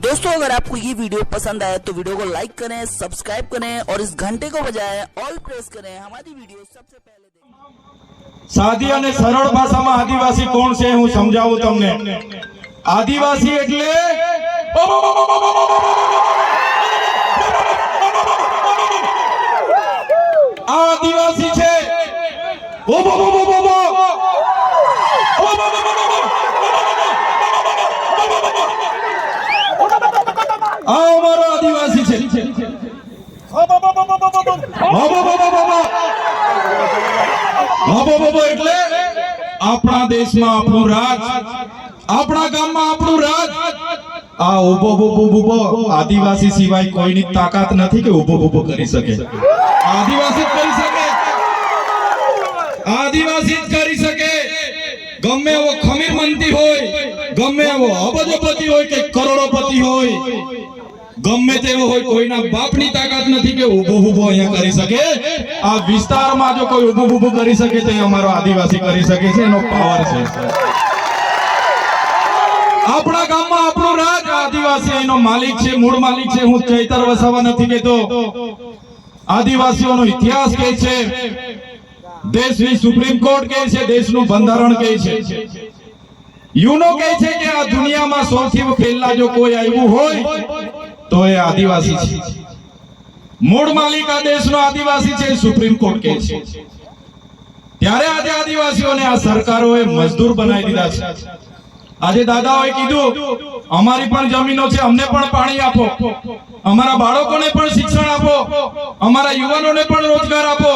दोस्तों अगर आपको ये वीडियो पसंद आया तो वीडियो को लाइक करें सब्सक्राइब करें और इस घंटे को बजाएं ऑल प्रेस करें हमारी वीडियो सबसे पहले देखें સાદી અને સરળ ભાષામાં આદિવાસી કોણ છે હું સમજાવું તમને આદિવાસી એટલે આ આદિવાસી છે આ અમારો આદિવાસી છે એટલે આપણા દેશમાં આપણું રાજ આપણા ગામમાં આપણું રાજ આ ઊભો ઊભો ઊભો આદિવાસી સિવાય કોઈની તાકાત નથી કે ઊભો ઊભો કરી શકે આદિવાસી કરી શકે આદિવાસી કરી શકે ગમે એવો ખમીર મંતી હોય ગમે એવો અબજોપતિ હોય કે કરોડોપતિ હોય ગમે તેવો હોય કોઈના બાપની તાકાત નથી કે ઊભો ઊભો અહીંયા કરી શકે. આ વિસ્તારમાં જો કોઈ ઊભું ઊભું કરી શકે તો એ અમારો આદિવાસી કરી શકે છે, એનો પાવર છે. આપણા ગામમાં આપણો રાજ આદિવાસી એનો માલિક છે, મૂળ માલિક છે, હું ચૈતર વસાવા નથી કહેતો. આદિવાસીઓનો ઇતિહાસ કહે છે, દેશની સુપ્રીમ કોર્ટ કહે છે, દેશનું બંધારણ કહે છે. યુનો કહે છે કે આ દુનિયામાં સૌથી પહેલા જો કોઈ આવ્યું હોય તો એ આદિવાસી છે. મૂળ માલિક આ દેશનો આદિવાસી છે સુપ્રીમ કોર્ટ કે છે. ત્યારે આજે આદિવાસીઓને આ સરકારોએ મજદૂર બનાવી દીધા છે. આજે દાદાઓએ કીધું, અમારી પણ જમીનો છે, અમને પણ પાણી આપો. અમારા બાળકોને પણ શિક્ષણ આપો. અમારા યુવાનોને પણ રોજગાર આપો.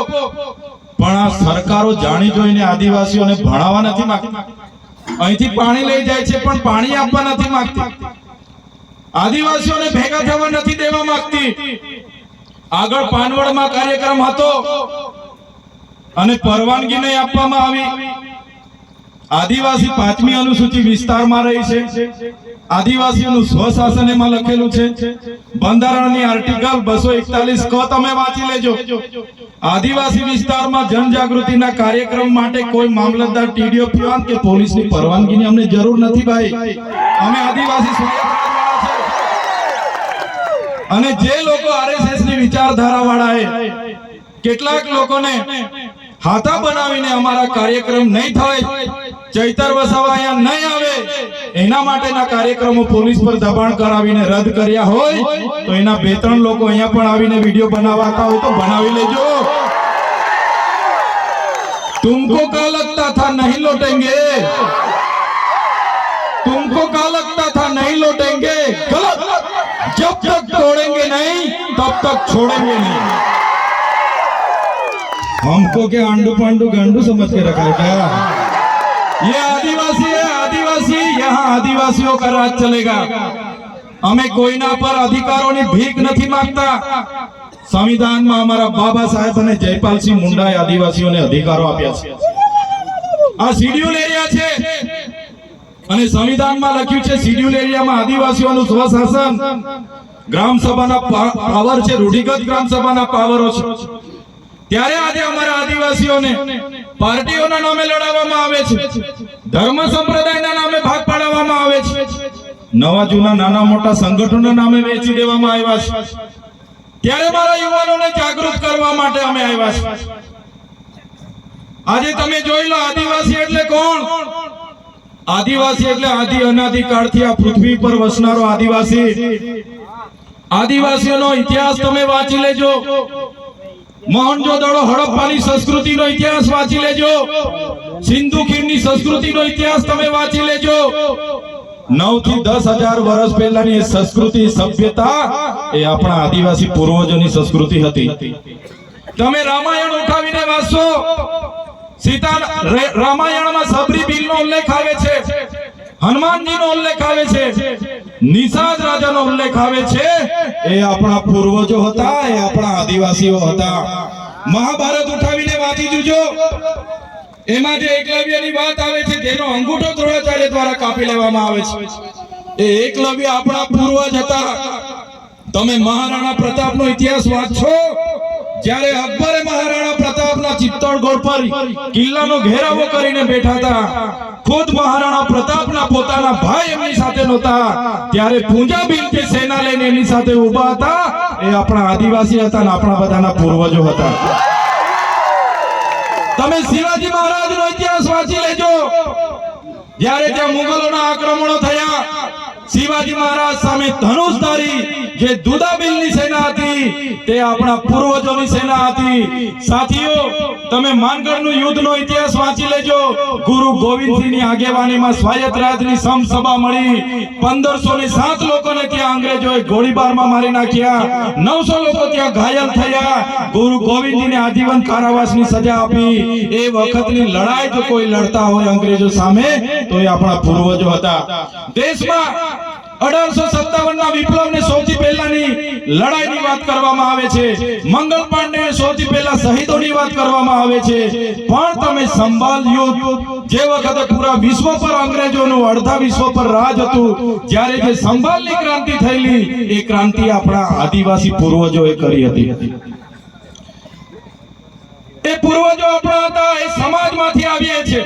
પણ આ સરકારો જાણી જોઈને આદિવાસીઓને ભણાવવા નથી માંગતી. અહીંથી પાણી લઈ જાય છે, પણ પાણી આપવા નથી માંગતી. આદિવાસીઓને ભેગા થવા નથી દેવા માંગતી. આગળ પાનવડમાં કાર્યક્રમ હતો અને પરવાનગી નહીં આપવામાં આવી. આદિવાસી પાંચમી અનુસૂચિ વિસ્તારમાં રહી છે. આદિવાસીઓનું સ્વશાસન એમાં લખેલું છે. બંધારણની આર્ટિકલ બસો એકતાલીસ ક તમે વાંચી લેજો. આદિવાસી વિસ્તારમાં જનજાગૃતિના કાર્યક્રમ માટે કોઈ મામલતદાર ટીડીઓ પીવાન કે પોલીસની પરવાનગીની અમને જરૂર નથી ભાઈ. અમે આદિવાસી. અને જે લોકો આરએસએસની વિચારધારા વાળાએ કેટલાક લોકોને હાથા બનાવીને અમારા કાર્યક્રમ નહીં થાય, ચૈતર વસાવા નહીં આવે, એના માટેના કાર્યક્રમો પોલીસ પર દબાણ કરાવીને રદ કર્યા હોય, તો એના બે ત્રણ લોકો અહીંયા પણ આવીને વીડિયો બનાવતા હોય તો બનાવી લેજો. તુમકો કા લગતા થા નહીં લોટેંગે? તુમકો કા લગતા થા નહીં લોટેંગે? ગલત! जब तक तोड़ेंगे नहीं तब तक छोड़ेंगे नहीं हमको क्या अंडू पांडू गांडू समझ के रखा है क्या ये आदिवासी है आदिवासी यहाँ आदिवासियों का राज चलेगा અમે કોઈના પર અધિકારોની ભીખ નથી માંગતા સંવિધાનમાં અમારા બાબા સાહેબ અને જયપાલસિંહ મુંડાએ આદિવાસીઓને અધિકારો આપ્યા છે આ શિડ્યુલ એરિયા છે અને સંવિધાનમાં લખ્યું છે શિડ્યુલ એરિયામાં આદિવાસીઓનું સ્વશાસન. ગ્રામ સભાના પાવર છે, રૂઢિગત ગ્રામ સભાના પાવરો છે. ત્યારે આજે અમારા આદિવાસીઓને પાર્ટીઓના નામે લડાવવામાં આવે છે. ધર્મ સંપ્રદાયના નામે ભાગ પાડવામાં આવે છે. નવા જૂના નાના મોટા સંગઠનોના નામે વેચી દેવામાં આવ્યા છે. ત્યારે મારા યુવાનોને જાગૃત કરવા માટે અમે આવ્યા છે. આજે તમે જોઈ લો, આદિવાસી એટલે કોણ? આદિવાસી એટલે આદિ અનાદિ કાળથી આ પૃથ્વી પર વસનારો આદિવાસી. આદિવાસીઓનો ઇતિહાસ તમે વાંચી લેજો. મોહનજોદડો હડપ્પાની સંસ્કૃતિનો ઇતિહાસ વાંચી લેજો. સિંધુ ખીણની સંસ્કૃતિનો ઇતિહાસ તમે વાંચી લેજો. નવથી દસ હજાર વર્ષ પહેલાની સંસ્કૃતિ સભ્યતા એ આપણા આદિવાસી પૂર્વજોની સંસ્કૃતિ હતી. તમે રામાયણ ઉઠાવીને વાંચશો. સીતા રામાયણમાં સબરી બિલનો ઉલ્લેખ આવે છે. હનુમાનજીનો ઉલ્લેખ આવે છે. નિષાદ રાજાનો ઉલ્લેખ આવે છે. એ આપણા પૂર્વજો હતા, એ આપણા આદિવાસીઓ હતા. મહાભારત ઉઠાવીને વાંચી જોજો. એમાં જે એકલવ્યની વાત આવે છે, જેનો અંગૂઠો દ્રોણાચાર્ય દ્વારા કાપી લેવામાં આવે છે. એ એકલવ્ય આપણા પૂર્વજ હતા. તમે મહારાણા પ્રતાપનો ઇતિહાસ વાંચો જ્યારે અકબરે મહારાણા પ્રતાપના ચિત્તોડગઢ પર કિલ્લાનો ઘેરાવો કરીને બેઠા હતા. ખુદ મહારાણા પ્રતાપના પોતાના ભાઈ એમની સાથે નહોતા. ત્યારે પૂંજા કે સેના લઈને એમની સાથે ઊભા હતા. એ આપણા આદિવાસી હતા અને આપણા બધાના પૂર્વજો હતા. તમે શિવાજી મહારાજનો ઇતિહાસ વાંચી લેજો. જ્યારે ત્યાં મુગલોના આક્રમણો થયા શિવાજી મહારાજ સામે ધનુષધારી જે દુદાબિલની સેના હતી, તે આપણા પૂર્વજોની સેના હતી. સાથીઓ, તમે માનગઢનું યુદ્ધનો ઇતિહાસ વાંચી લેજો. ગુરુ ગોવિંદસિંહની આગેવાનીમાં સ્વાયત્ત સમસભા મળી. 1507 લોકોને ત્યાં અંગ્રેજોએ ગોળીબારમાં મારી નાખ્યા. 900 લોકો ત્યાં ઘાયલ થયા. ગુરુ ગોવિંદજીને આજીવન કારાવાસની સજા આપી. એ વખતની લડાઈ જો કોઈ લડતા હોય અંગ્રેજો સામે, તો એ આપણા પૂર્વજો હતા. દેશમાં અઢારસો સત્તાવન ના વિપ્લવ ને સૌથી પહેલાની લડાઈની વાત કરવામાં આવે છે. મંગલ પાંડે સૌથી પહેલા શહીદોની વાત કરવામાં આવે છે. પણ તમે સંભાળ યુદ્ધ વિશ્વ પર અંગ્રેજોનું અડધા વિશ્વ પર રાજ હતું, જ્યારે જે સંભાલની ક્રાંતિ થયેલી, એ ક્રાંતિ આપણા આદિવાસી પૂર્વજોએ કરી હતી. એ પૂર્વજો આપણા હતા, એ સમાજમાંથી આવીએ છે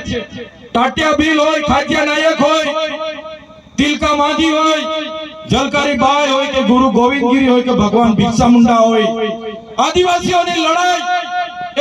ટાટિયા ભીલ હોય ખાદ્ય નાયક હોય તિલકા માંજી હોય, જલકારી બાઈ હોય કે ગુરુ ગોવિંદગીરી હોય કે ભગવાન બિરસા મુંડા હોય, આદિવાસીઓની લડાઈ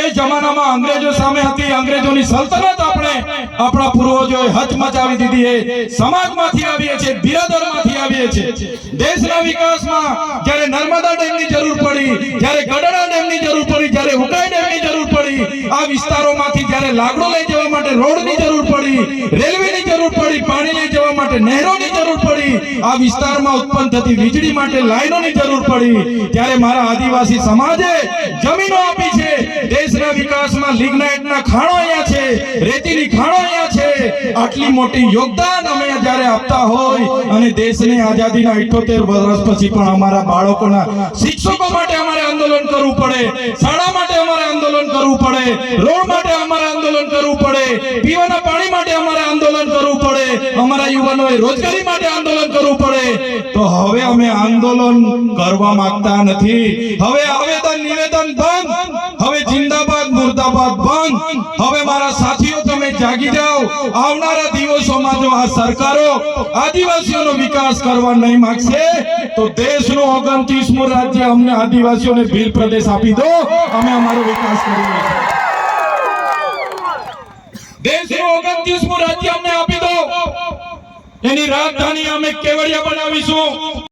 એ જમાનામાં અંગ્રેજો સામે હતી, અંગ્રેજોની સલ્તનત આપણે આપણા પૂર્વજોએ હચમચાવી દીધી એ સમાજમાંથી આવીએ છીએ, બિરાદરમાંથી આવીએ છીએ. દેશના વિકાસમાં જ્યારે નર્મદા ડેમની જરૂર પડી, જ્યારે ગઢડા ડેમની જરૂર પડી, જ્યારે ઉકાઈ ડેમની જરૂર પડી, આ વિસ્તારોમાંથી જ્યારે લાકડો લઈ જવા માટે રોડની જરૂર પડી, રેલવેની જરૂર પડી પાણી લઈ જવા માટે નહેરોની જરૂર પડી. આ વિસ્તારમાં ઉત્પન્ન થતી વીજળી માટે લાઈનોની જરૂર પડી. ત્યારે મારા આદિવાસી સમાજે જમીનો આપી છે. દેશના વિકાસમાં લિગ્નાઇટના ખાણો અહીંયા છે, રેતીની ખાણો અહીંયા છે. આટલી મોટી યોગદાન અમે જ્યારે આપતા હોય અને દેશની આઝાદીના 78 વર્ષ પછી પણ અમારા બાળકોના શિક્ષકો માટે અમારે આંદોલન કરવું પડે, શાળા માટે અમારે આંદોલન કરવું પડે, રોડ માટે અમારે આંદોલન કરવું પડે, પીવાના પાણી માટે અમારે આંદોલન કરવું પડે, અમારા યુવાનોએ રોજગારી માટે આંદોલન કરવું પડે. તો હવે અમે આંદોલન કરવા માંગતા નથી. હવે આવેદન, નિવેદન બંધ. મુર્દાબાદ બંધ. હવે મારા સાથીઓ, તમે જાગી જાઓ. આવનારા દિવસોમાં જો આ સરકારો આદિવાસીઓનો વિકાસ કરવા નહીં માંગશે, તો દેશનું ઓગણત્રીસમું રાજ્ય અમને આદિવાસીઓને ભીલ પ્રદેશ આપી દો. અમે અમારો વિકાસ કરી દેશનું રાજ્ય અમને આપી દો. એની રાજધાની અમે કેવડિયા બનાવીશું.